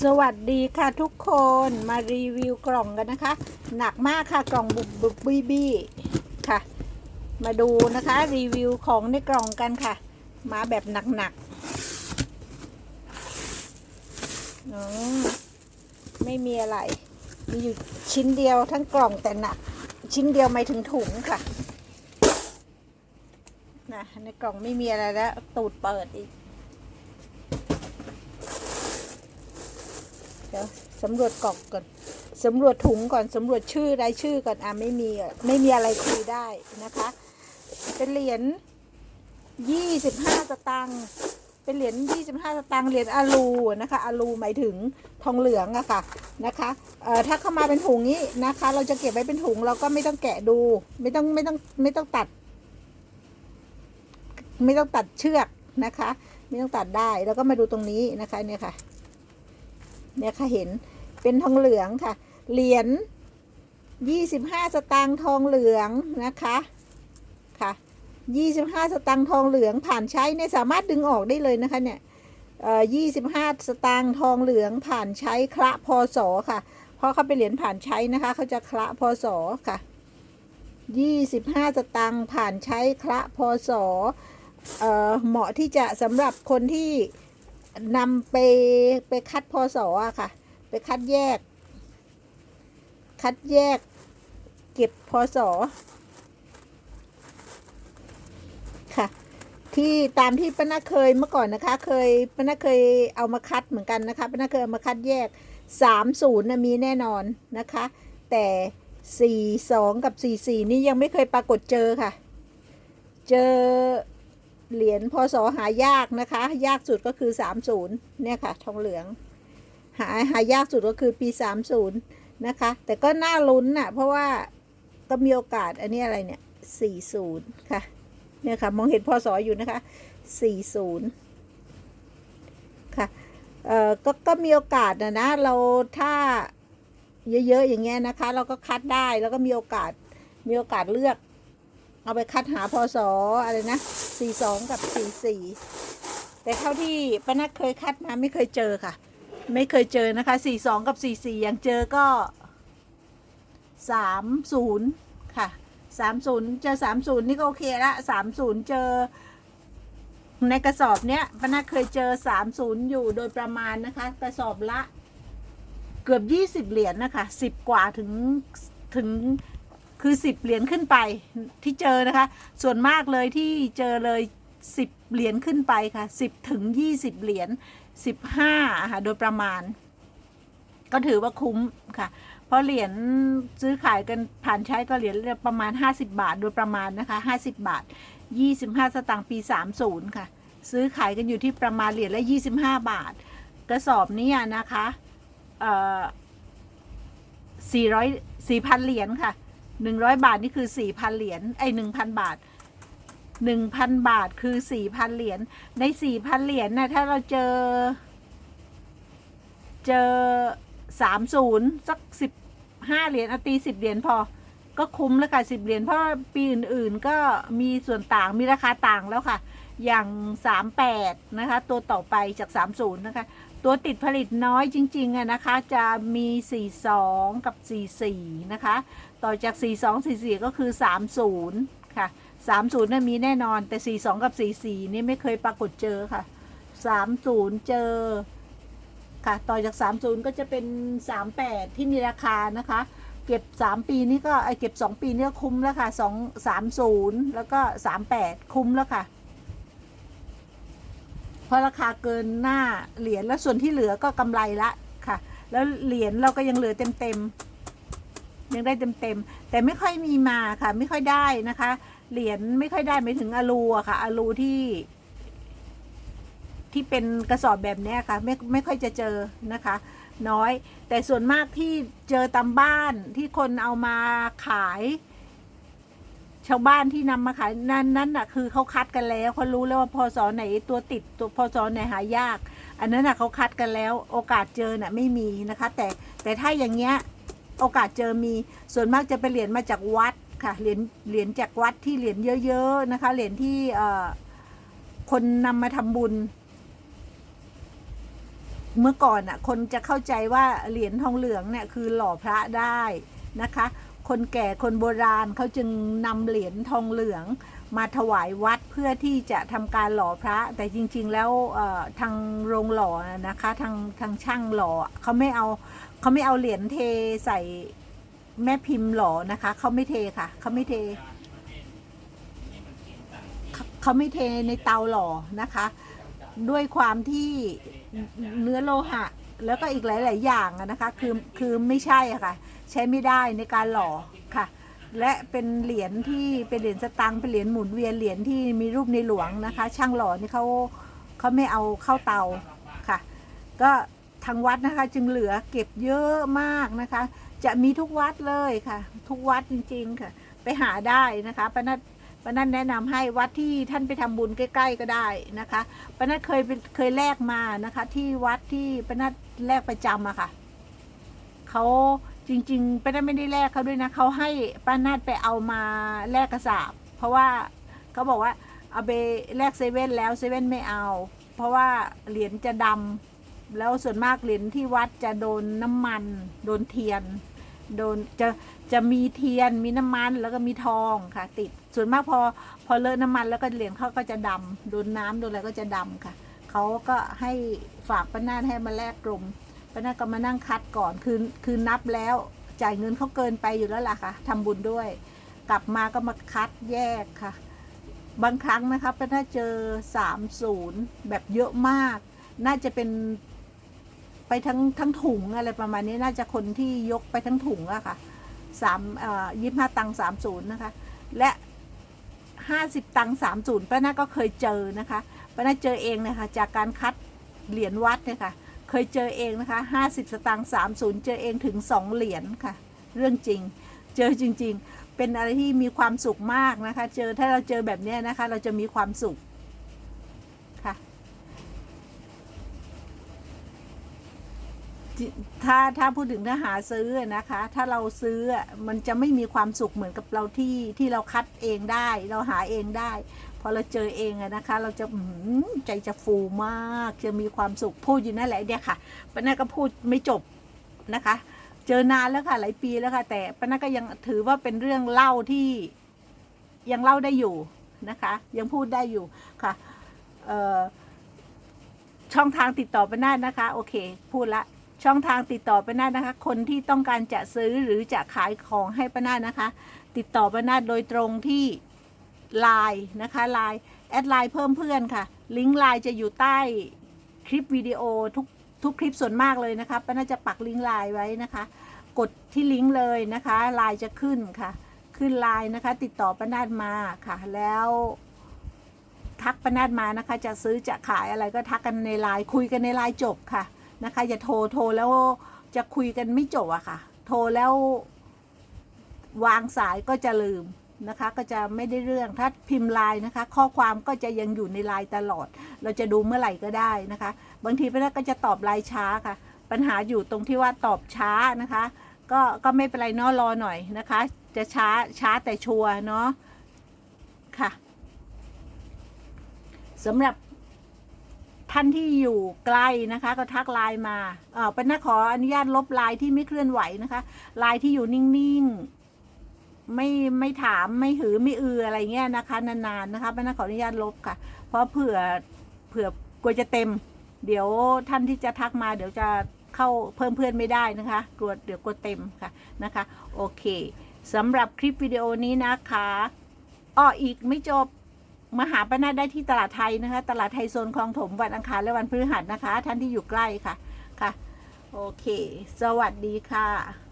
สวัสดีค่ะทุกคนมารีวิวกล่องกันนะคะ หนักมากค่ะกล่องบุบบุบบีบีค่ะ มาดูนะคะรีวิวของในกล่องกันค่ะ มาแบบหนักๆอ๋อไม่มีอะไร มีอยู่ชิ้นเดียวทั้งกล่องแต่หนัก ชิ้นเดียวไม่ถึงถุงค่ะนะในกล่องไม่มีอะไรแล้วตูดเปิดอีก เดี๋ยวสำรวจกล่องก่อนสำรวจถุงก่อนสำรวจชื่อรายชื่อก่อนอะไม่มีอะไม่มีอะไรคุยได้นะคะ เป็นเหรียญยี่สิบห้าสตังค์เป็นเหรียญยี่สิบห้าสตังค์เหรียญอาลูนะคะอาลูหมายถึงทองเหลืองอะค่ะนะคะเอ่อถ้าเข้ามาเป็นถุงนี้นะคะ เราจะเก็บไว้เป็นถุงเราก็ไม่ต้องแกะดู ไม่ต้องไม่ต้องไม่ต้องตัด ไม่ต้องตัดเชือกนะคะ ไม่ต้องตัดได้แล้วก็มาดูตรงนี้นะคะเนี่ยค่ะ เนี่ยค่ะเห็นเป็นทองเหลืองค่ะ เหรียญยี่สิบห้าสตางค์ทองเหลืองนะคะค่ะยี่สิบห้าสตางค์ทองเหลืองผ่านใช้เนี่ยสามารถดึงออกได้เลยนะคะเนี่ยเอ่อยี่สิบห้าสตางค์ทองเหลืองผ่านใช้คละพศค่ะ เพราะเขาเป็นเหรียญผ่านใช้นะคะเขาจะคละพศค่ะยี่สิบห้าสตางค์ผ่านใช้คละพศเอ่อเหมาะที่จะสำหรับคนที่ นำไปไปคัดพศอะค่ะ ไปคัดแยก คัดแยก เก็บพศค่ะ ที่ตามที่ป้านาเคยเมื่อก่อนนะคะ เคยป้านาเคยเอามาคัดเหมือนกันนะคะป้านาเคยเอามาคัดแยกสามศูนย์มีแน่นอนนะคะ แต่สี่สองกับสี่สี่นี่ยังไม่เคยปรากฏเจอค่ะ เจอ เหรียญพศหายากนะคะ ยากสุดก็คือ 30 เนี่ยค่ะทองเหลือง หาหายากสุดก็คือปี 30 นะคะ แต่ก็น่าลุ้นน่ะเพราะว่าก็มีโอกาสอันนี้อะไรเนี่ย 40 ค่ะ เนี่ยค่ะ มองเห็นพศอยู่นะคะ 40 ค่ะเอ่อก็ก็มีโอกาสนะนะเราถ้าเยอะๆอย่างเงี้ยนะคะ เราก็คัดได้แล้วก็มีโอกาสมีโอกาสเลือก เอาไปคัดหาพศอะไรนะ สี่สองกับสี่สี่แต่เท่าที่ป้านัทเคยคัดมาไม่เคยเจอค่ะ ไม่เคยเจอนะคะสี่สองกับสี่สี่อย่างเจอก็สามศูนย์ค่ะสามศูนย์เจอสามศูนย์นี่ก็โอเคละสามศูนย์เจอ ในกระสอบเนี้ยป้านัทเคยเจอสามศูนย์อยู่โดยประมาณนะคะ กระสอบละเกือบยี่สิบเหรียญนะคะสิบกว่าถึงถึง คือสิบเหรียญขึ้นไปที่เจอนะคะ ส่วนมากเลยที่เจอเลยสิบเหรียญขึ้นไปค่ะสิบถึงยี่สิบเหรียญสิบห้าค่ะโดยประมาณ ก็ถือว่าคุ้มค่ะ เพราะเหรียญซื้อขายกันผ่านใช้ก็เหรียญประมาณ 50 บาท โดยประมาณนะคะ 50 บาท 25 สตางค์ปี 30 ค่ะ ซื้อขายกันอยู่ที่ประมาณเหรียญละ 25 บาท กระสอบนี้นะคะเอ่อ400 4,000 เหรียญค่ะ หนึ่งร้อยบาทนี่คือสี่พันเหรียญไอหนึ่งพันบาทหนึ่งพันบาทคือสี่พันเหรียญในสี่พันเหรียญนะถ้าเราเจอ เจอสามศูนย์สักสิบห้าเหรียญอตีสิบเหรียญพอ ก็คุ้มแล้วค่ะสิบเหรียญเพราะปีอื่น ๆ ก็มีส่วนต่างมีราคาต่างแล้วค่ะ อย่างสามแปดนะคะ ตัวต่อไปจากสามศูนย์นะคะ ตัวติดผลิตน้อยจริงๆอะนะคะ จะมี 42 กับ 44 นะคะ ต่อจาก 42 44 ก็คือ 30 ค่ะ 30น่ะมีแน่นอนแต่ 42 กับ 44 นี่ไม่เคยปรากฏเจอค่ะ 30 เจอค่ะ ต่อจาก 30 ก็จะเป็น 38 ที่มีราคานะคะ เก็บ 3 ปีนี่ก็ไอเก็บ 2 ปีนี่ก็คุ้มแล้วค่ะ 2 30 แล้วก็ 38 คุ้มแล้วค่ะ ราะราคาเกินหน้าเหรียญแล้วส่วนที่เหลือก็กำไรละค่ะ แล้วเหรียญเราก็ยังเหลือเต็มเต็มๆยังได้เต็มเต็มๆแต่ไม่ค่อยมีมาค่ะ ไม่ค่อยได้นะคะ เหรียญไม่ค่อยได้ไม่ถึงอลูอะค่ะอลูที่ ที่เป็นกระสอบแบบเนี้ยค่ะ ไม่ไม่ค่อยจะเจอนะคะ น้อย แต่ส่วนมากที่เจอตามบ้านที่คนเอามาขาย ชาวบ้านที่นำมาขายนั่นนั่นน่ะคือเขาคัดกันแล้วเขารู้แล้วว่าพศไหนตัวติดตัวพศไหนหายาก อันนั้นน่ะเขาคัดกันแล้วโอกาสเจอน่ะไม่มีนะคะ แต่แต่ถ้าอย่างเงี้ยโอกาสเจอมีส่วนมากจะเป็นเหรียญมาจากวัดค่ะเหรียญเหรียญจากวัดที่เหรียญเยอะๆนะคะเหรียญที่เอ่อคนนำมาทำบุญ เมื่อก่อนอะคนจะเข้าใจว่าเหรียญทองเหลืองเนี่ยคือหล่อพระได้นะคะ คนแก่คนโบราณเขาจึงนำเหรียญทองเหลืองมาถวายวัดเพื่อที่จะทำการหล่อพระ แต่จริง ๆ แล้วทางโรงหล่อนะคะทางทางช่างหล่อเขาไม่เอาเขาไม่เอาเหรียญเทใส่แม่พิมพ์หล่อนะคะเขาไม่เทค่ะเขาไม่เทเขาไม่เทในเตาหล่อนะคะ ด้วยความที่เนื้อโลหะ แล้วก็อีกหลาย ๆ อย่างนะคะ คือคือไม่ใช่อะค่ะ ใช้ไม่ได้ในการหล่อค่ะ และเป็นเหรียญที่เป็นเหรียญสตังค์เป็นเหรียญหมุนเวียนเหรียญที่มีรูปในหลวงนะคะ ช่างหล่อนี่เขาเขาไม่เอาเข้าเตาค่ะ ก็ทางวัดนะคะจึงเหลือเก็บเยอะมากนะคะ จะมีทุกวัดเลยค่ะ ทุกวัดจริง ๆ ค่ะ ไปหาได้นะคะปานัด ปานัดแนะนำให้วัดที่ท่านไปทำบุญใกล้ ๆก็ได้นะคะปานัดเคยเคยแลกมานะคะ ที่วัดที่ปานัดแลกประจำอะค่ะเขาจริงๆป้านัดไม่ได้แลกเขาด้วยนะเขาให้ป้านัดไปเอามาแลกกระสาบ เพราะว่าเขาบอกว่าเอาไปแลกเซเว่นแล้วเซเว่นไม่เอา เพราะว่าเหรียญจะดำแล้วส่วนมากเหรียญที่วัดจะโดนน้ำมัน โดนเทียน โดนจะจะมีเทียนมีน้ำมันแล้วก็มีทองค่ะ ติดส่วนมากพอพอเลอะน้ำมันแล้วก็เหรียญเขาก็จะดำโดนน้ำโดนอะไรก็จะดำค่ะเขาก็ให้ฝากป้านาให้มาแลกกลมป้านาก็มานั่งคัดก่อนคือคือนับแล้วจ่ายเงินเขาเกินไปอยู่แล้วล่ะค่ะทำบุญด้วย กลับมาก็มาคัดแยกค่ะ บางครั้งนะคะป้านาเจอสามศูนย์แบบเยอะมาก น่าจะเป็น ไปทั้งทั้งถุงอะไรประมาณนี้น่าจะคนที่ยกไปทั้งถุงอะค่ะสามอ่อยี่ห้าตังสามศูนย์นะคะ และห้าสิบตังสามศูนย์ป้าน่าก็เคยเจอนะคะป้าน่าเจอเองนะคะจากการคัดเหรียญวัดเนี่ยค่ะเคยเจอเองนะคะห้าสิบสตางค์สามศูนย์เจอเองถึงสองเหรียญค่ะ เรื่องจริง เจอจริง ๆ เป็นอะไรที่มีความสุขมากนะคะ เจอถ้าเราเจอแบบนี้นะคะ เราจะมีความสุขค่ะ ถ้าถ้าพูดถึงถ้าหาซื้อนะคะ ถ้าเราซื้อมันจะไม่มีความสุขเหมือนกับเราที่ที่เราคัดเองได้ เราหาเองได้พอเราเจอเองนะคะ เราจะหือใจจะฟูมากจะมีความสุขพูดอยู่นั่นแหละเนี่ยค่ะป้านาก็พูดไม่จบนะคะ เจอนานแล้วค่ะหลายปีแล้วค่ะ แต่ป้านาก็ยังถือว่าเป็นเรื่องเล่าที่ยังเล่าได้อยู่นะคะ ยังพูดได้อยู่ค่ะช่องทางติดต่อป้านานะคะ โอเค พูดละ ช่องทางติดต่อป้านาดนะคะ คนที่ต้องการจะซื้อหรือจะขายของให้ป้านาดนะคะ ติดต่อป้านาดโดยตรงที่ไลน์นะคะไลน์แอดไลน์เพิ่มเพื่อนค่ะ ลิงก์ไลน์จะอยู่ใต้คลิปวิดีโอทุกทุกคลิปส่วนมากเลยนะคะป้านาจะปักลิงก์ไลน์ไว้นะคะ กดที่ลิงก์เลยนะคะไลน์จะขึ้นค่ะ ขึ้นไลน์นะคะ ติดต่อป้านาดมาค่ะ แล้วทักป้านาดมานะคะ จะซื้อจะขายอะไรก็ทักกันในไลน์คุยกันในไลน์จบค่ะ นะคะอย่าโทรโทรแล้วจะคุยกันไม่จบอะค่ะ โทรแล้ววางสายก็จะลืมนะคะ ก็จะไม่ได้เรื่องถ้าพิมพ์ไลน์นะคะ ข้อความก็จะยังอยู่ในไลน์ตลอด เราจะดูเมื่อไหร่ก็ได้นะคะ บางทีป้าก็จะตอบไลน์ช้าค่ะ ปัญหาอยู่ตรงที่ว่าตอบช้านะคะ ก็ก็ไม่เป็นไรเนาะรอหน่อยนะคะ จะช้าช้าแต่ชัวร์เนาะค่ะสำหรับ ท่านที่อยู่ไกลนะคะ ก็ทักไลน์มาเออเป็นนักขออนุญาตลบไลน์ที่ไม่เคลื่อนไหวนะคะไลน์ที่อยู่นิ่งๆไม่ไม่ถามไม่หือไม่อืออะไรเงี้ยนะคะนานๆนะคะเป็นนักขออนุญาตลบค่ะ เพราะเผื่อเผื่อกลัวจะเต็ม เดี๋ยวท่านที่จะทักมาเดี๋ยวจะเข้าเพิ่มเพื่อนไม่ได้นะคะกลัวเดี๋ยวกลัวเต็มค่ะนะคะ โอเคสำหรับคลิปวิดีโอนี้นะคะอ้ออีกไม่จบ มาหาป้านาได้ที่ตลาดไทยนะคะ ตลาดไทยโซนคลองถมวันอังคารและวันพฤหัสนะคะ ท่านที่อยู่ใกล้ค่ะค่ะ โอเค สวัสดีค่ะ